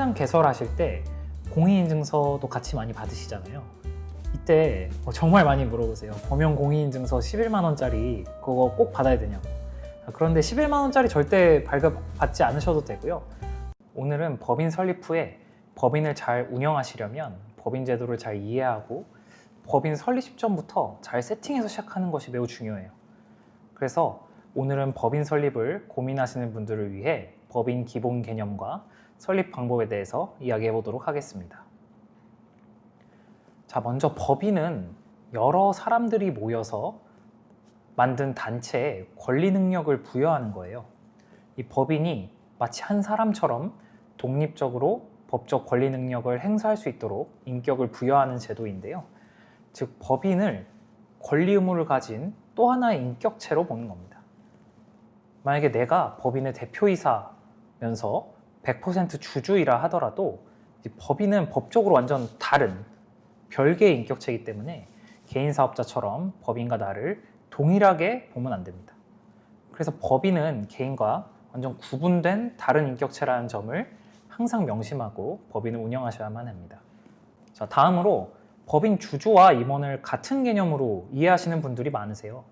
통장 개설하실 때 공인인증서도 같이 많이 받으시잖아요. 이때 어, 정말 많이 물어보세요. 범용 공인인증서 11만 원짜리 그거 꼭 받아야 되냐고. 아, 그런데 11만 원짜리 절대 발급받지 않으셔도 되고요. 오늘은 법인 설립 후에 법인을 잘 운영하시려면 법인 제도를 잘 이해하고 법인 설립 시점부터 잘 세팅해서 시작하는 것이 매우 중요해요. 그래서 오늘은 법인 설립을 고민하시는 분들을 위해 법인 기본 개념과 설립 방법에 대해서 이야기해 보도록 하겠습니다. 자, 먼저 법인은 여러 사람들이 모여서 만든 단체에 권리 능력을 부여하는 거예요. 이 법인이 마치 한 사람처럼 독립적으로 법적 권리 능력을 행사할 수 있도록 인격을 부여하는 제도인데요. 즉, 법인을 권리 의무를 가진 또 하나의 인격체로 보는 겁니다. 만약에 내가 법인의 대표이사면서 100% 주주이라 하더라도 이 법인은 법적으로 완전 다른 별개의 인격체이기 때문에 개인 사업자처럼 법인과 나를 동일하게 보면 안 됩니다. 그래서 법인은 개인과 완전 구분된 다른 인격체라는 점을 항상 명심하고 법인을 운영하셔야만 합니다. 자, 다음으로 법인 주주와 임원을 같은 개념으로 이해하시는 분들이 많으세요.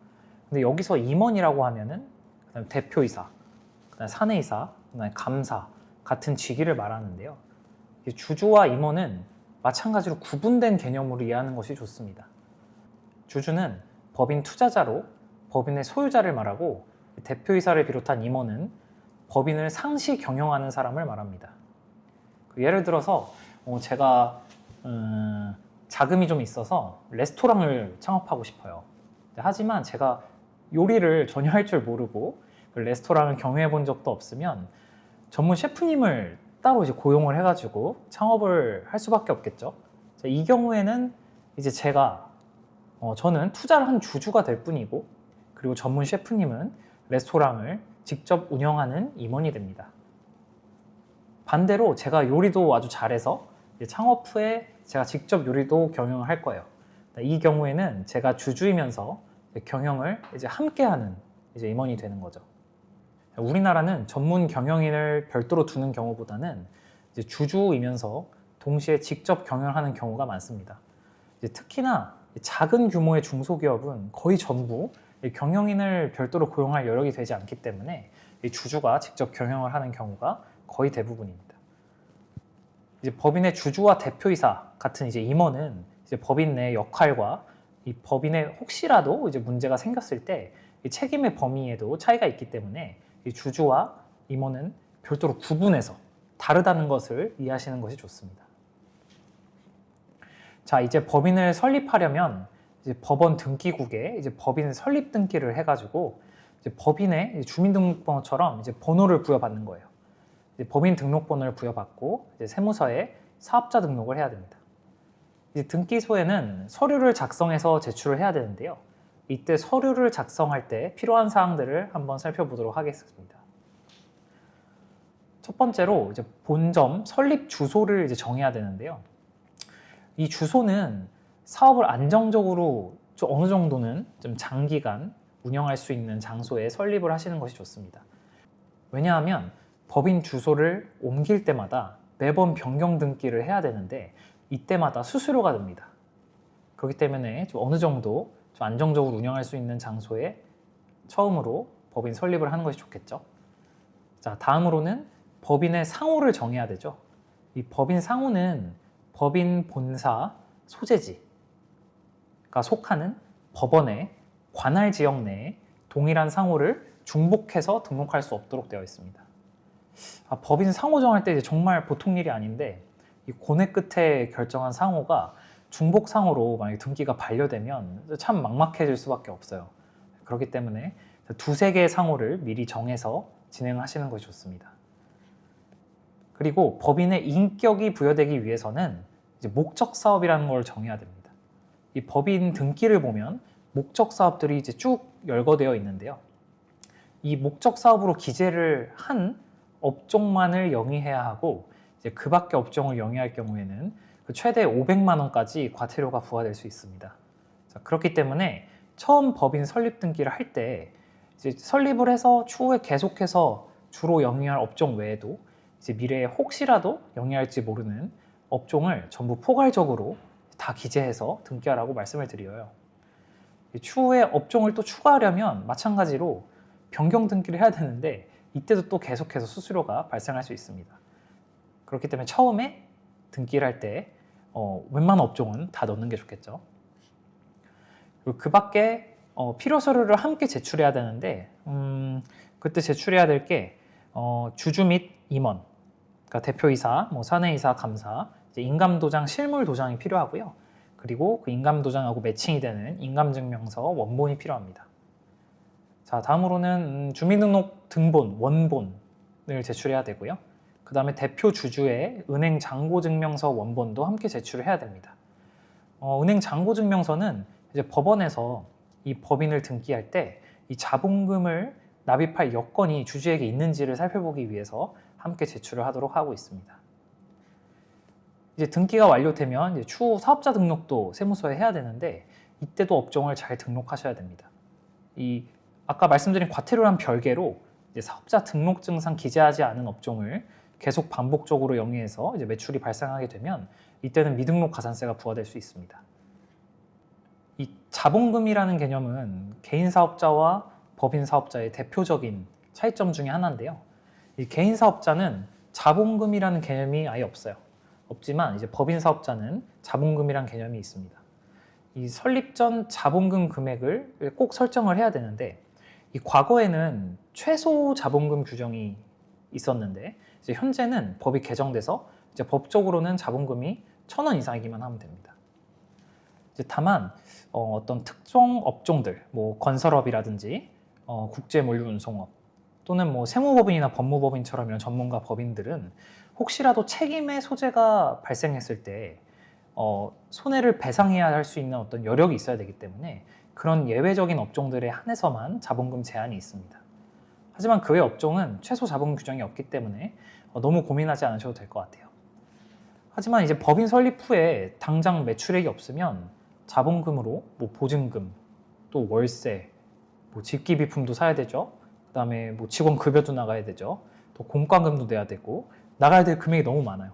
근데 여기서 임원이라고 하면은 대표이사, 사내이사, 감사 같은 직위를 말하는데요. 이 주주와 임원은 마찬가지로 구분된 개념으로 이해하는 것이 좋습니다. 주주는 법인 투자자로 법인의 소유자를 말하고 대표이사를 비롯한 임원은 법인을 상시 경영하는 사람을 말합니다. 그 예를 들어서 어, 제가 음, 자금이 좀 있어서 레스토랑을 창업하고 싶어요. 하지만 제가 요리를 전혀 할 줄 모르고 그 레스토랑을 경영해 본 적도 없으면 전문 셰프님을 따로 이제 고용을 해가지고 창업을 할 수밖에 없겠죠. 자, 이 경우에는 이제 제가 어, 저는 투자를 한 주주가 될 뿐이고 그리고 전문 셰프님은 레스토랑을 직접 운영하는 임원이 됩니다. 반대로 제가 요리도 아주 잘해서 창업 후에 제가 직접 요리도 경영을 할 거예요. 이 경우에는 제가 주주이면서 경영을 이제 함께하는 이제 임원이 되는 거죠. 우리나라는 전문 경영인을 별도로 두는 경우보다는 주주이면서 동시에 직접 경영하는 경우가 많습니다. 특히나 작은 규모의 중소기업은 거의 전부 이 경영인을 별도로 고용할 여력이 되지 않기 때문에 이 주주가 직접 경영을 하는 경우가 거의 대부분입니다. 이제 법인의 주주와 대표이사 같은 이제 임원은 이제 법인 내 역할과 이 법인에 혹시라도 이제 문제가 생겼을 때이 책임의 범위에도 차이가 있기 때문에 이 주주와 임원은 별도로 구분해서 다르다는 것을 이해하시는 것이 좋습니다. 자, 이제 법인을 설립하려면 이제 법원 등기국에 이제 법인 설립 등기를 해가지고 이제 법인의 주민등록번호처럼 이제 번호를 부여받는 거예요. 이제 법인 등록번호를 부여받고 이제 세무서에 사업자 등록을 해야 됩니다. 이제 등기소에는 서류를 작성해서 제출을 해야 되는데요. 이때 서류를 작성할 때 필요한 사항들을 한번 살펴보도록 하겠습니다. 첫 번째로 이제 본점 설립 주소를 이제 정해야 되는데요. 이 주소는 사업을 안정적으로 좀 어느 정도는 좀 장기간 운영할 수 있는 장소에 설립을 하시는 것이 좋습니다. 왜냐하면 법인 주소를 옮길 때마다 매번 변경 등기를 해야 되는데 이때마다 수수료가 듭니다. 그렇기 때문에 좀 어느 정도 좀 안정적으로 운영할 수 있는 장소에 처음으로 법인 설립을 하는 것이 좋겠죠. 자, 다음으로는 법인의 상호를 정해야 되죠. 이 법인 상호는 법인 본사 소재지가 속하는 법원의 관할 지역 내에 동일한 상호를 중복해서 등록할 수 없도록 되어 있습니다. 아, 법인 상호 정할 때 이제 정말 보통 일이 아닌데 이 고뇌 끝에 결정한 상호가 중복 상호로 만약에 등기가 반려되면 참 막막해질 수밖에 없어요. 그렇기 때문에 두세 개의 상호를 미리 정해서 진행하시는 것이 좋습니다. 그리고 법인의 인격이 부여되기 위해서는 목적 사업이라는 걸 정해야 됩니다. 이 법인 등기를 보면 목적 사업들이 이제 쭉 열거되어 있는데요. 이 목적 사업으로 기재를 한 업종만을 영위해야 하고 이제 그 밖에 업종을 영위할 경우에는 그 최대 500만 원까지 과태료가 부과될 수 있습니다. 자, 그렇기 때문에 처음 법인 설립 등기를 할 때 이제 설립을 해서 추후에 계속해서 주로 영위할 업종 외에도 이제 미래에 혹시라도 영위할지 모르는 업종을 전부 포괄적으로 다 기재해서 등기하라고 말씀을 드려요. 추후에 업종을 또 추가하려면 마찬가지로 변경 등기를 해야 되는데 이때도 또 계속해서 수수료가 발생할 수 있습니다. 그렇기 때문에 처음에 등기를 할 때 어, 웬만한 업종은 다 넣는 게 좋겠죠. 그리고 그 밖에 어, 필요 서류를 함께 제출해야 되는데 음, 그때 제출해야 될게 어, 주주 및 임원, 그러니까 대표이사, 뭐 사내이사, 감사, 인감도장, 실물도장이 필요하고요. 그리고 그 인감도장하고 매칭이 되는 인감증명서 원본이 필요합니다. 자, 다음으로는 음, 주민등록 등본, 원본을 제출해야 되고요. 그 다음에 대표 주주의 은행 잔고증명서 원본도 함께 제출을 해야 됩니다. 어, 은행 잔고증명서는 이제 법원에서 이 법인을 등기할 때 이 자본금을 납입할 여건이 주주에게 있는지를 살펴보기 위해서 함께 제출을 하도록 하고 있습니다. 이제 등기가 완료되면 이제 추후 사업자 등록도 세무서에 해야 되는데 이때도 업종을 잘 등록하셔야 됩니다. 이 아까 말씀드린 과태료랑 별개로 이제 사업자 등록증상 기재하지 않은 업종을 계속 반복적으로 영위해서 이제 매출이 발생하게 되면 이때는 미등록 가산세가 부과될 수 있습니다. 이 자본금이라는 개념은 개인 사업자와 법인 사업자의 대표적인 차이점 중에 하나인데요. 이 개인 사업자는 자본금이라는 개념이 아예 없어요. 없지만 이제 법인 사업자는 자본금이란 개념이 있습니다. 이 설립 전 자본금 금액을 꼭 설정을 해야 되는데 이 과거에는 최소 자본금 규정이 있었는데 이제 현재는 법이 개정돼서 이제 법적으로는 자본금이 천 원 이상이기만 하면 됩니다. 이제 다만 어, 떤 특정 업종들, 뭐 건설업이라든지 어, 국제 물류 운송업 또는 뭐 세무법인이나 법무법인처럼 이런 전문가 법인들은 혹시라도 책임의 소재가 발생했을 때 어, 손해를 배상해야 할 수 있는 어떤 여력이 있어야 되기 때문에 그런 예외적인 업종들에 한해서만 자본금 제한이 있습니다. 하지만 그 외 업종은 최소 자본 규정이 없기 때문에 어, 너무 고민하지 않으셔도 될 것 같아요. 하지만 이제 법인 설립 후에 당장 매출액이 없으면 자본금으로 뭐 보증금, 또 월세, 뭐 집기 비품도 사야 되죠. 그다음에 뭐 직원 급여도 나가야 되죠. 또 공과금도 내야 되고 나가야 될 금액이 너무 많아요.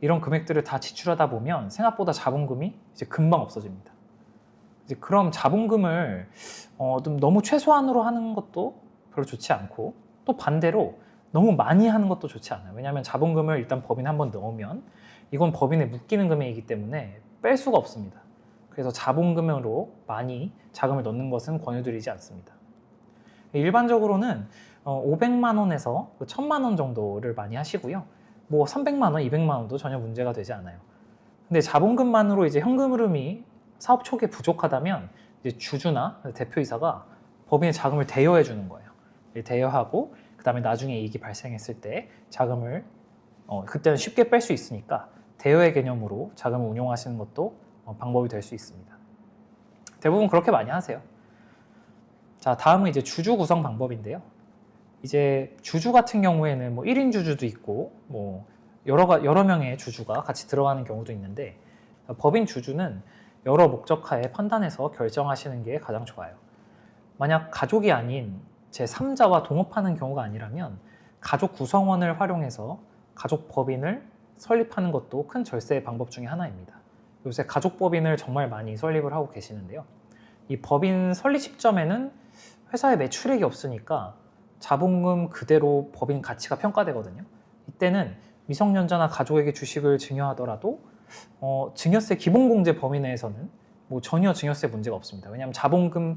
이런 금액들을 다 지출하다 보면 생각보다 자본금이 이제 금방 없어집니다. 이제 그럼 자본금을 어, 좀 너무 최소한으로 하는 것도 별로 좋지 않고 또 반대로 너무 많이 하는 것도 좋지 않아요. 왜냐하면 자본금을 일단 법인에 한번 넣으면 이건 법인에 묶이는 금액이기 때문에 뺄 수가 없습니다. 그래서 자본금으로 많이 자금을 넣는 것은 권유드리지 않습니다. 일반적으로는 500만 원에서 1000만 원 정도를 많이 하시고요. 뭐 300만 원, 200만 원도 전혀 문제가 되지 않아요. 근데 자본금만으로 이제 현금 흐름이 사업 초기에 부족하다면 이제 주주나 대표이사가 법인의 자금을 대여해 주는 거예요. 대여하고 그다음에 나중에 이익이 발생했을 때 자금을 어, 그때는 쉽게 뺄 수 있으니까 대여의 개념으로 자금을 운용하시는 것도 어, 방법이 될 수 있습니다. 대부분 그렇게 많이 하세요. 자, 다음은 이제 주주 구성 방법인데요. 이제 주주 같은 경우에는 뭐 1인 주주도 있고 뭐 여러 가 여러 명의 주주가 같이 들어가는 경우도 있는데 법인 주주는 여러 목적하에 판단해서 결정하시는 게 가장 좋아요. 만약 가족이 아닌 제 3자와 동업하는 경우가 아니라면 가족 구성원을 활용해서 가족 법인을 설립하는 것도 큰 절세 방법 중에 하나입니다. 요새 가족 법인을 정말 많이 설립을 하고 계시는데요. 이 법인 설립 시점에는 회사에 매출액이 없으니까 자본금 그대로 법인 가치가 평가되거든요. 이때는 미성년자나 가족에게 주식을 증여하더라도 어, 증여세 기본공제 범위 내에서는 뭐 전혀 증여세 문제가 없습니다. 왜냐하면 자본금에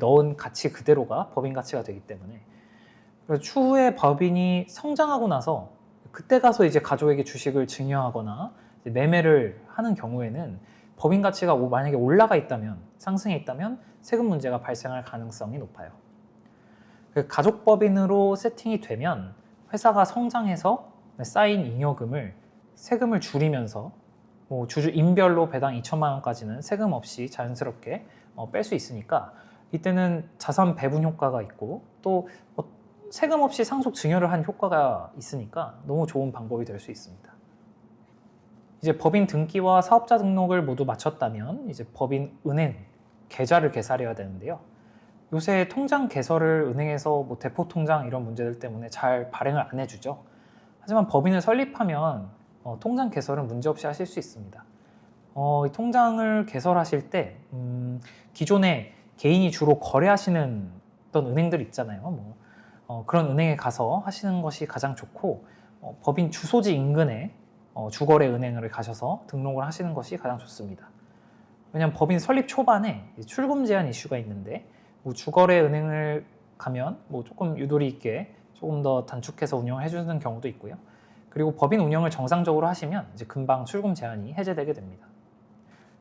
넣은 가치 그대로가 법인 가치가 되기 때문에 추후에 법인이 성장하고 나서 그때 가서 이제 가족에게 주식을 증여하거나 매매를 하는 경우에는 법인 가치가 만약에 올라가 있다면 상승해 있다면 세금 문제가 발생할 가능성이 높아요. 그 가족 법인으로 세팅이 되면 회사가 성장해서 쌓인 잉여금을 세금을 줄이면서 뭐 주주 인별로 배당 2천만 원까지는 세금 없이 자연스럽게 어, 뺄 수 있으니까 이때는 자산 배분 효과가 있고 또 어, 세금 없이 상속 증여를 한 효과가 있으니까 너무 좋은 방법이 될 수 있습니다. 이제 법인 등기와 사업자 등록을 모두 마쳤다면 이제 법인 은행 계좌를 개설해야 되는데요. 요새 통장 개설을 은행에서 뭐 대포 통장 이런 문제들 때문에 잘 발행을 안 해주죠. 하지만 법인을 설립하면 어, 통장 개설은 문제없이 하실 수 있습니다. 어, 이 통장을 개설하실 때 음, 기존에 개인이 주로 거래하시는 어떤 은행들 있잖아요. 뭐, 어, 그런 은행에 가서 하시는 것이 가장 좋고 어, 법인 주소지 인근에 어, 주거래 은행을 가셔서 등록을 하시는 것이 가장 좋습니다. 왜냐하면 법인 설립 초반에 출금 제한 이슈가 있는데 뭐 주거래 은행을 가면 뭐 조금 유도리 있게 조금 더 단축해서 운영을 해주는 경우도 있고요. 그리고 법인 운영을 정상적으로 하시면 이제 금방 출금 제한이 해제되게 됩니다.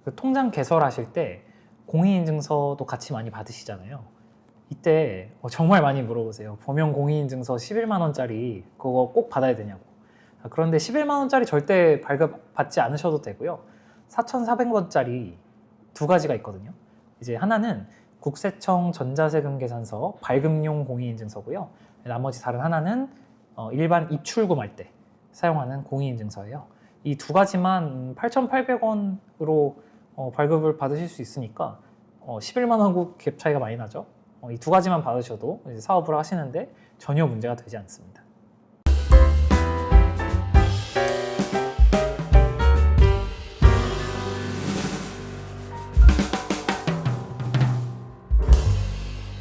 그 통장 개설하실 때 공인인증서도 같이 많이 받으시잖아요. 이때 어, 정말 많이 물어보세요. 범용 공인인증서 11만 원짜리 그거 꼭 받아야 되냐고. 아, 그런데 11만 원짜리 절대 발급 받지 않으셔도 되고요. 4,400원짜리 두 가지가 있거든요. 이제 하나는 국세청 전자세금 계산서 발급용 공인인증서고요. 나머지 다른 하나는 어, 일반 입출금 할 때 사용하는 공인인증서예요. 이 두 가지만 8,800원으로 어, 발급을 받으실 수 있으니까 어, 11만 원하고 갭 차이가 많이 나죠. 이두 가지만 받으셔도 사업을 하시는데 전혀 문제가 되지 않습니다.